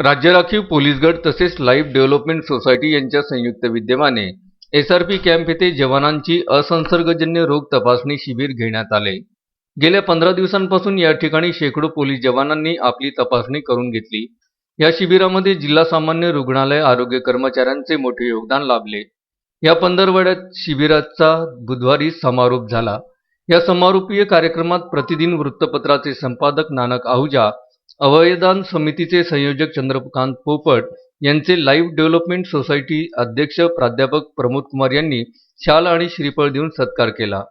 राज्य राखीव पोलीस गट तसेच लाईफ डेव्हलपमेंट सोसायटी यांच्या संयुक्त विद्यमाने एसआरपी कॅम्प येथे जवानांची असंसर्गजन्य रोग तपासणी शिबिर घेण्यात आले. गेल्या पंधरा दिवसांपासून या ठिकाणी शेकडो पोलीस जवानांनी आपली तपासणी करून घेतली. या शिबिरामध्ये जिल्हा सामान्य रुग्णालय आरोग्य कर्मचाऱ्यांचे मोठे योगदान लाभले. या पंधरवड्यात शिबिराचा बुधवारी समारोप झाला. या समारोपीय कार्यक्रमात प्रतिदिन वृत्तपत्राचे संपादक नानक आहुजा अवयदान समितीचे संयोजक चंद्रकांत पोपट यांचे लाईफ डेव्हलपमेंट सोसायटी अध्यक्ष प्राध्यापक प्रमोद कुमार यांनी शाल आणि श्रीफळ देऊन सत्कार केला.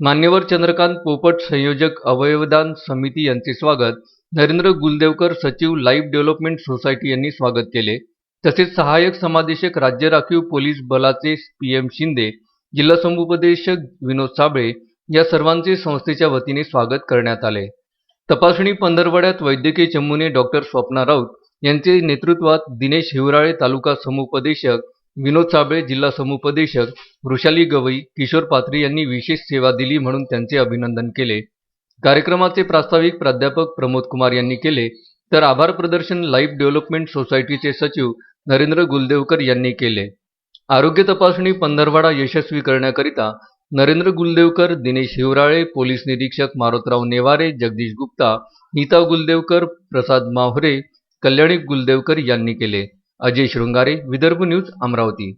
मान्यवर चंद्रकांत पोपट संयोजक अवयवदान समिती यांचे स्वागत. नरेंद्र गुलदेवकर सचिव लाईफ डेव्हलपमेंट सोसायटी यांनी स्वागत केले. तसेच सहाय्यक समादेशक राज्य राखीव पोलीस बलाचे पी एम शिंदे जिल्हा समुपदेशक विनोद साबळे या सर्वांचे संस्थेच्या वतीने स्वागत करण्यात आले. तपासणी पंधरवड्यात वैद्यकीय चमूने डॉक्टर स्वप्ना राऊत यांचे नेतृत्वात दिनेश हिवराळे तालुका समुपदेशक विनोद साबळे जिल्हा समुपदेशक वृषाली गवई किशोर पात्री यांनी विशेष सेवा दिली म्हणून त्यांचे अभिनंदन केले. कार्यक्रमाचे प्रास्ताविक प्राध्यापक प्रमोद कुमार यांनी केले. तर आभार प्रदर्शन लाईफ डेव्हलपमेंट सोसायटीचे सचिव नरेंद्र गुलदेवकर यांनी केले. आरोग्य तपासणी पंधरवाडा यशस्वी करण्याकरिता नरेंद्र गुलदेवकर दिनेश हिवराळे पोलीस निरीक्षक मारोतराव नेवारे जगदीश गुप्ता नीता गुलदेवकर प्रसाद माहुरे कल्याणी गुलदेवकर यांनी केले. अजय शृंगारे विदर्भ न्यूज अमरावती.